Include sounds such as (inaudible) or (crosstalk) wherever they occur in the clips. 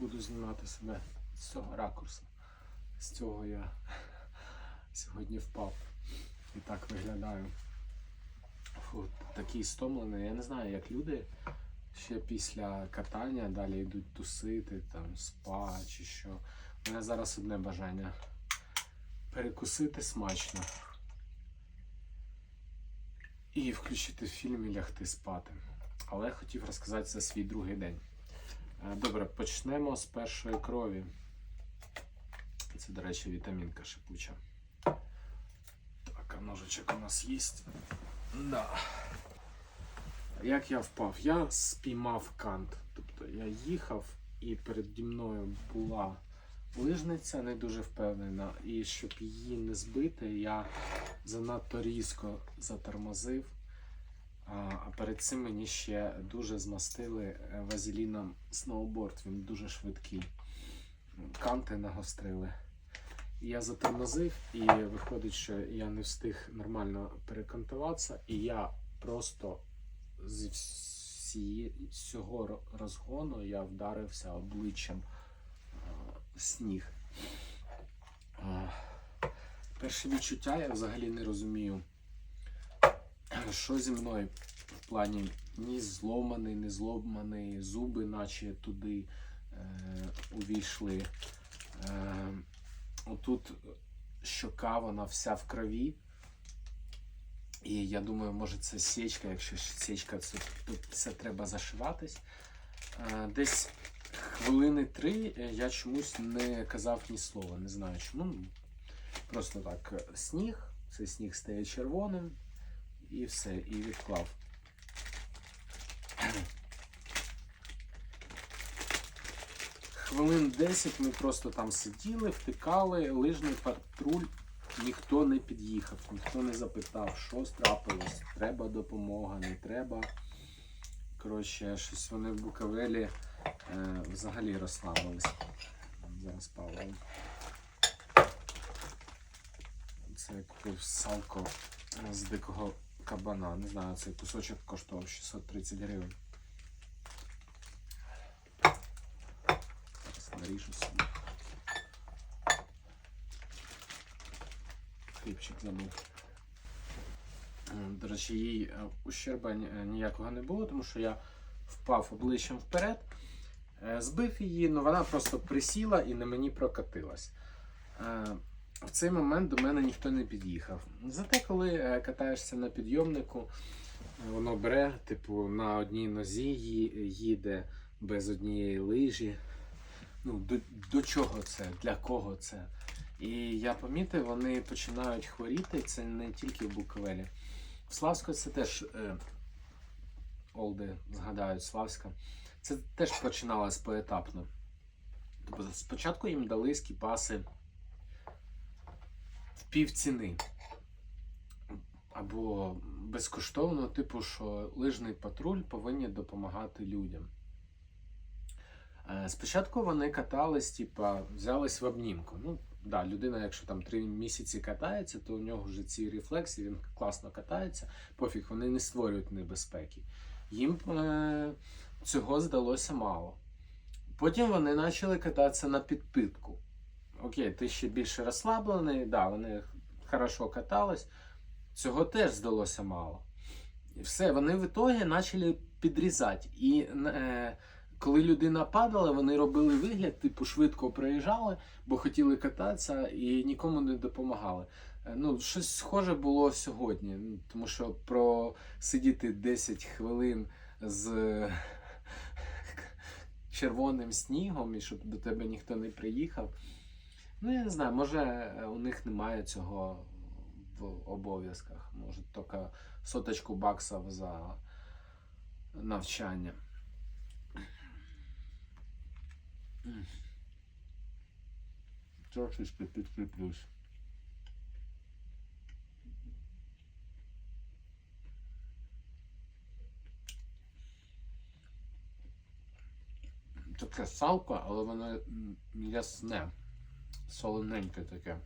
буду знімати себе з цього ракурсу. З цього я сьогодні впав. І так виглядаю. Фу, такий стомлений. Я не знаю, як люди ще після катання далі йдуть тусити, там, спа чи що. У мене зараз одне бажання перекусити смачно. І включити фільм і лягти спати. Але я хотів розказати за свій другий день. Е, Добре, почнемо з першої крові. Це, до речі, вітамінка шипуча. Так, а ножичок у нас є. Да. Як я впав? Я спіймав кант. Тобто я їхав і переді мною була лижниця, не дуже впевнена. І щоб її не збити, я занадто різко затормозив. А перед цим мені ще дуже змастили е, вазеліном сноуборд. Він дуже швидкий. Канти нагострили. Я затормозив, і виходить, що я не встиг нормально перекантуватися, і я просто з всієї з розгону я вдарився обличчям в сніг. Перше відчуття я взагалі не розумію, що зі мною в плані ні зломаний, не зломаний, зуби, наче туди е, увійшли. Е, отут щока, вона вся в крові. І я думаю, може це січка, якщо січка, це тут все треба зашиватись. Е, Десь хвилини три е, я чомусь не казав ні слова, не знаю чому. Просто так, е, сніг, цей сніг стає червоним, і все, і відклав. Хвилин 10 ми просто там сиділи, втикали, лижний патруль, ніхто не під'їхав, ніхто не запитав, що трапилось, треба допомога, не треба. Коротше, щось вони в Буковелі е, взагалі розслабились. Зараз Павло. Це я купив салко з дикого кабана. Не знаю, цей кусочок коштував 630 гривень. Зараз наріжу собі. Хлібчик забув. Е, До речі, їй е, ущерба е, ніякого не було, тому що я впав обличчям вперед, збив її, але вона просто присіла і на мені прокатилась. В цей момент до мене ніхто не під'їхав. Зате, коли е, катаєшся на підйомнику, е, воно бере, типу, на одній нозі їде без однієї лижі. Ну, до, до чого це? Для кого це? І я помітив, вони починають хворіти. Це не тільки в Буковелі. В Славську це теж е, Олди згадають Славська. Це теж починалось поетапно. Тобто спочатку їм дали скіпаси в пів. Або безкоштовно, типу, що лижний патруль повинні допомагати людям. Е, Спочатку вони катались, типа, взялись в обнімку. Ну, да, людина, якщо там три місяці катається, то у нього вже ці рефлекси, він класно катається, пофіг, вони не створюють небезпеки. Їм е, цього здалося мало. Потім вони почали кататися на підпитку. Окей, ти ще більше розслаблений, да, вони хорошо катались. Цього теж здалося мало. І все, вони в ітогі почали підрізати. І е, коли людина падала, вони робили вигляд, типу, швидко проїжджали, бо хотіли кататися і нікому не допомагали. Е, Ну, щось схоже було сьогодні, тому що просидіти 10 хвилин з е, (laughs) червоним снігом і щоб до тебе ніхто не приїхав. Ну, я не знаю, може е, у них немає цього в обов'язках. Може, тільки соточку баксів за навчання. Трошечки підкріплюсь. Таке салко, але воно м, м'ясне, солоненьке таке.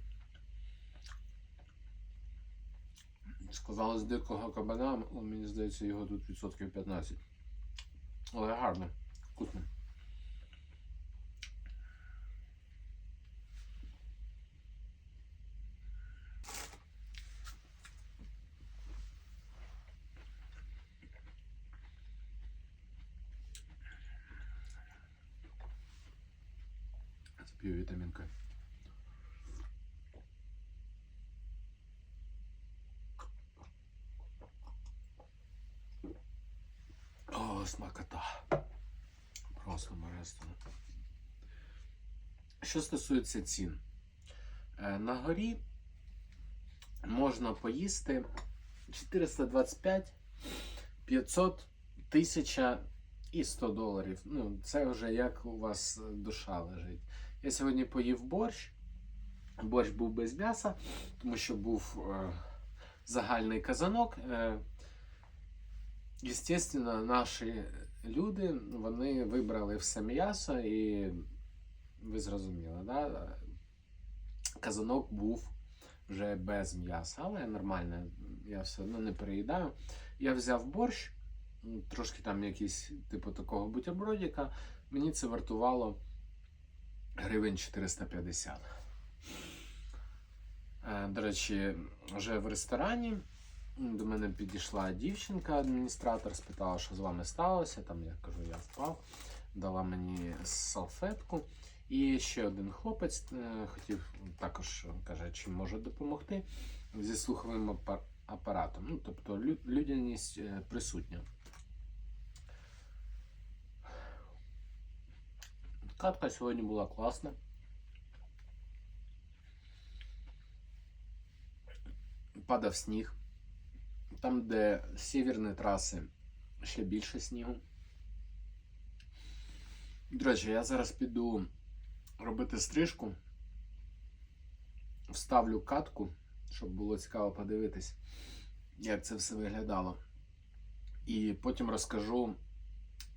Сказали з дикого кабана, але мені здається, його тут відсотків 15. Але гарно, вкусно. О, смакота. Просто божественно. Що стосується цін, Е, на горі можна поїсти 425, 500, 1000 і 100 доларів. Ну, це вже як у вас душа лежить. Я сьогодні поїв борщ. Борщ був без м'яса, тому що був е, загальний казанок. Е, Естественно, наші люди вони вибрали все м'ясо, і ви зрозуміли, да? казанок був вже без м'яса, але нормально, я все одно не переїдаю. Я взяв борщ, трошки там якийсь типу такого бутербродика. Мені це вартувало гривень 450. Е, До речі, вже в ресторані до мене підійшла дівчинка, адміністратор, спитала, що з вами сталося. Там я кажу, я впав, дала мені салфетку. І ще один хлопець е, хотів також каже, чим може допомогти зі слуховим апаратом. Ну, тобто людяність е, присутня. Катка сьогодні була класна. Падав сніг. Там, де сіверні траси, ще більше снігу. До речі, я зараз піду робити стрижку. Вставлю катку, щоб було цікаво подивитись, як це все виглядало. І потім розкажу,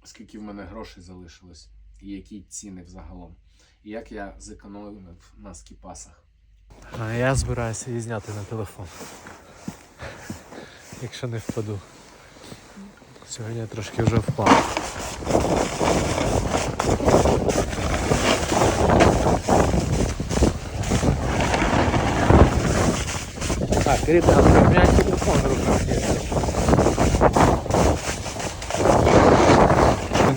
скільки в мене грошей залишилось, і які ціни взагалом. І як я зекономив на скіпасах. Я збираюся її зняти на телефон. Якщо не впаду. Сьогодні я трошки вже впав. Так, ребята, у меня телефон в руках есть.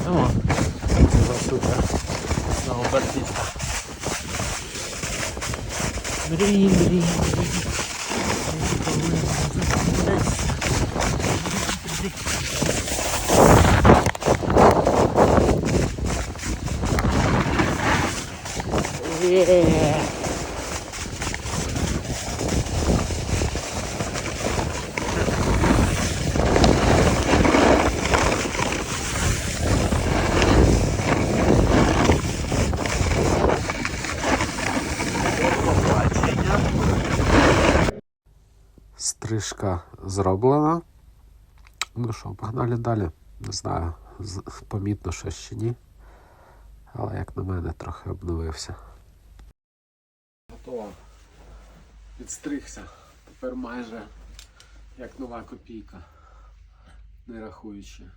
Ну, вот супер. Снова бортичка. Блин, блин, блин. Стрижка зроблена. Ну що, погнали далі. Не знаю, помітно щось чи ні. Але як на мене, трохи обновився. Готово. Підстригся. Тепер майже як нова копійка. Не рахуючи.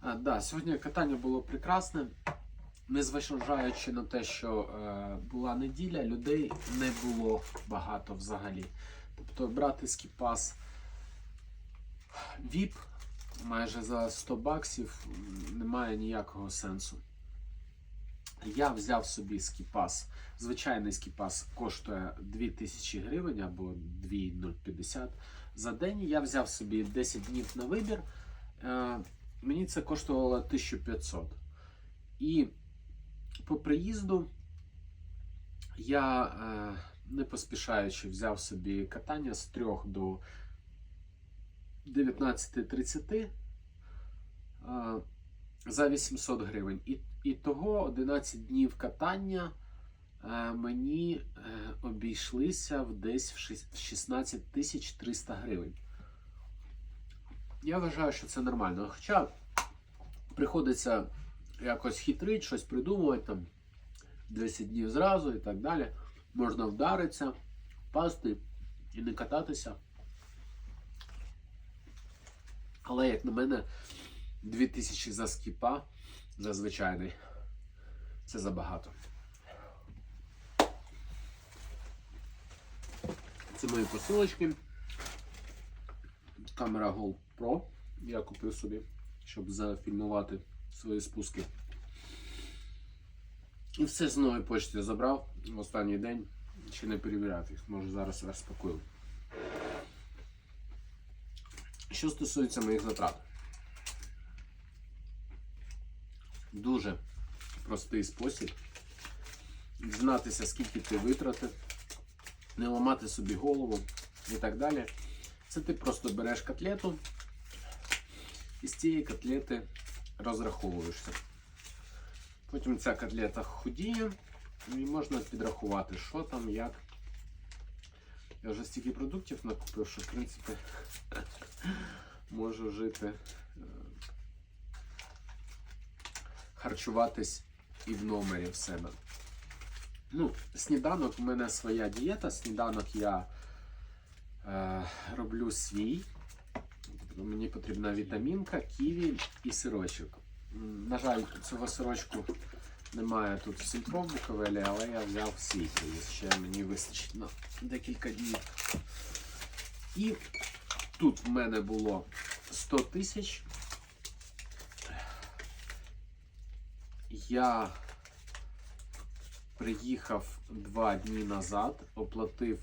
А, да, сьогодні катання було прекрасне. Незважаючи на те, що е, була неділя, людей не було багато взагалі. Тобто брати скіпас VIP майже за 100 баксів немає ніякого сенсу. Я взяв собі скіпас. Звичайний скіпас коштує 2000 гривень або 2,050 за день. Я взяв собі 10 днів на вибір. Е, мені це коштувало 1500. І по приїзду я, е, не поспішаючи, взяв собі катання з 3 до 19.30 е, за 800 гривень. І, і того 11 днів катання е, мені е, обійшлися в десь в шіс- 16 тисяч 300 гривень. Я вважаю, що це нормально. Хоча приходиться якось хитрить, щось придумувати там 10 днів зразу і так далі. Можна вдаритися, впасти і не кататися. Але, як на мене, 2000 за скіпа за звичайний. Це забагато. Це мої посилочки. Камера GoPro. Я купив собі, щоб зафільмувати свої спуски. І все з нової почти забрав в останній день. Ще не перевіряти їх, може зараз розпакую. Що стосується моїх затрат. Дуже простий спосіб дізнатися, скільки ти витратив, не ламати собі голову і так далі. Це ти просто береш котлету і з цієї котлети розраховуєшся. Потім ця котлета худіє і можна підрахувати, що там, як. Я вже стільки продуктів накупив, що в принципі (laughs) можу жити, харчуватись і в номері в себе. Ну, сніданок у мене своя дієта. Сніданок я е, роблю свій. Мені потрібна вітамінка, ківі і сирочок. На жаль, цього сирочку немає тут в сільпо в Буковелі, але я взяв свій привіз. Ще мені вистачить на декілька днів. І тут в мене було 100 тисяч. Я приїхав два дні назад, оплатив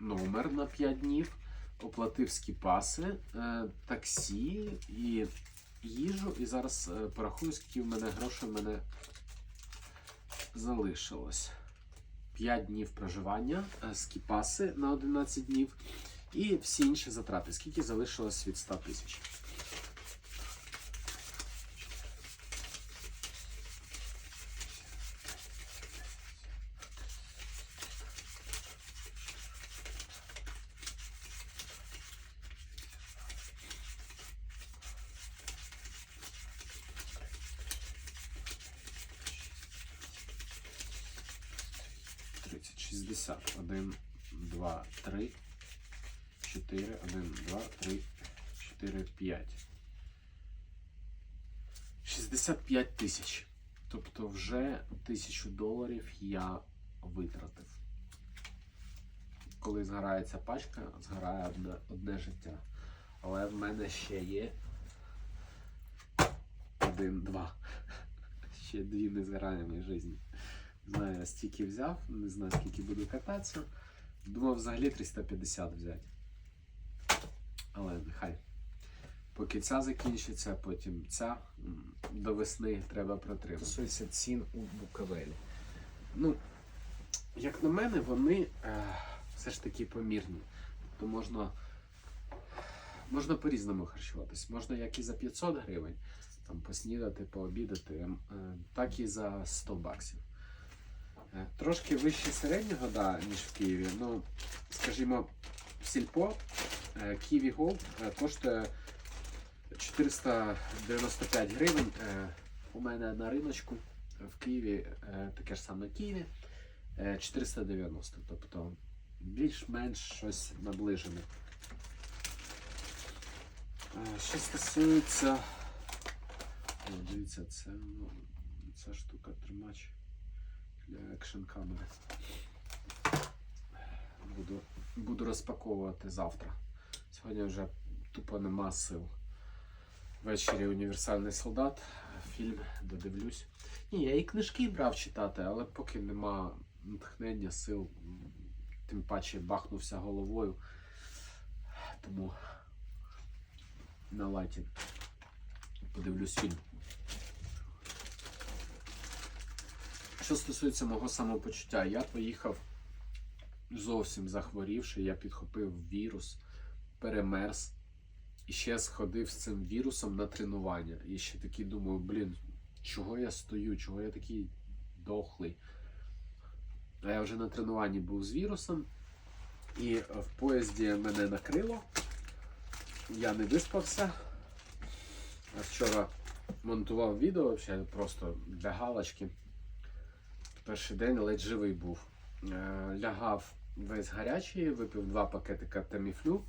номер на 5 днів, оплатив скіпаси, е, таксі і їжу. І зараз е, порахую, скільки в мене грошей в мене залишилось. 5 днів проживання, е, скіпаси на 11 днів і всі інші затрати. Скільки залишилось від 100 тисяч? Шістдесят. Один, два, три, чотири, один, два, три, чотири, п'ять. 65 тисяч. Тобто вже тисячу доларів я витратив. Коли згорає ця пачка, згорає одне, одне життя. Але в мене ще є один, два. (laughs) Ще дві незгораємі житті. Знаю, я стільки взяв, не знаю скільки буду кататися. Думав взагалі 350 взяти. Але нехай. Поки ця закінчиться, потім ця до весни треба протримати. Стосується цін у Буковелі. Ну, як на мене, вони е, все ж таки помірні. Тобто можна, можна по-різному харчуватись. Можна як і за 500 гривень, там, поснідати, пообідати, е, так і за 100 баксів. Трошки вище середнього, да, ніж в Києві. Ну, скажімо, в сільпо е, Києві Голд е, коштує 495 гривень. Е, У мене на риночку в Києві таке ж саме Києві е, 490. Тобто більш-менш щось наближене. Що стосується. Дивіться, це ну, ця штука тримач для екшн камери. Буду, буду розпаковувати завтра. Сьогодні вже тупо нема сил. Ввечері універсальний солдат. Фільм додивлюсь. Ні, я і книжки брав читати, але поки нема натхнення, сил, тим паче бахнувся головою. Тому на лайті подивлюсь фільм. Що стосується мого самопочуття, я поїхав зовсім захворівши, я підхопив вірус, перемерз. І ще сходив з цим вірусом на тренування. І ще такий думаю, блін, чого я стою, чого я такий дохлий. А я вже на тренуванні був з вірусом, і в поїзді мене накрило. Я не виспався. А вчора монтував відео взагалі просто для галочки. Перший день ледь живий був. Е, Лягав весь гарячий, випив два пакетика таміфлю.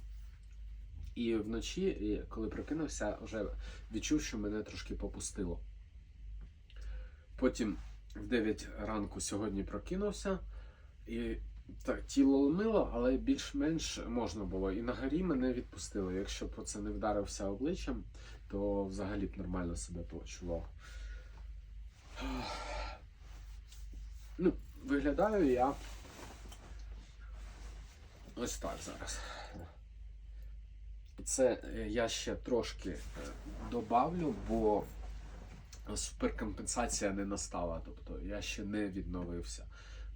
І вночі, коли прокинувся, вже відчув, що мене трошки попустило. Потім в 9 ранку сьогодні прокинувся, і так, тіло ломило, але більш-менш можна було. І на горі мене відпустило. Якщо б це не вдарився обличчям, то взагалі б нормально себе почував. Ну, виглядаю я ось так зараз. Це я ще трошки е, добавлю, бо суперкомпенсація не настала. Тобто я ще не відновився.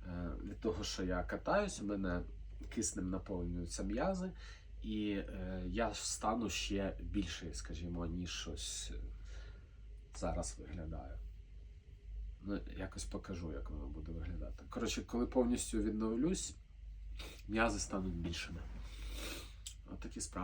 Е, Від того, що я катаюсь, у мене киснем наповнюються м'язи, і е, я стану ще більший, скажімо, ніж щось зараз виглядаю. Ну, якось покажу, як воно буде виглядати. Коротше, коли повністю відновлюсь, м'язи стануть більшими. От справи.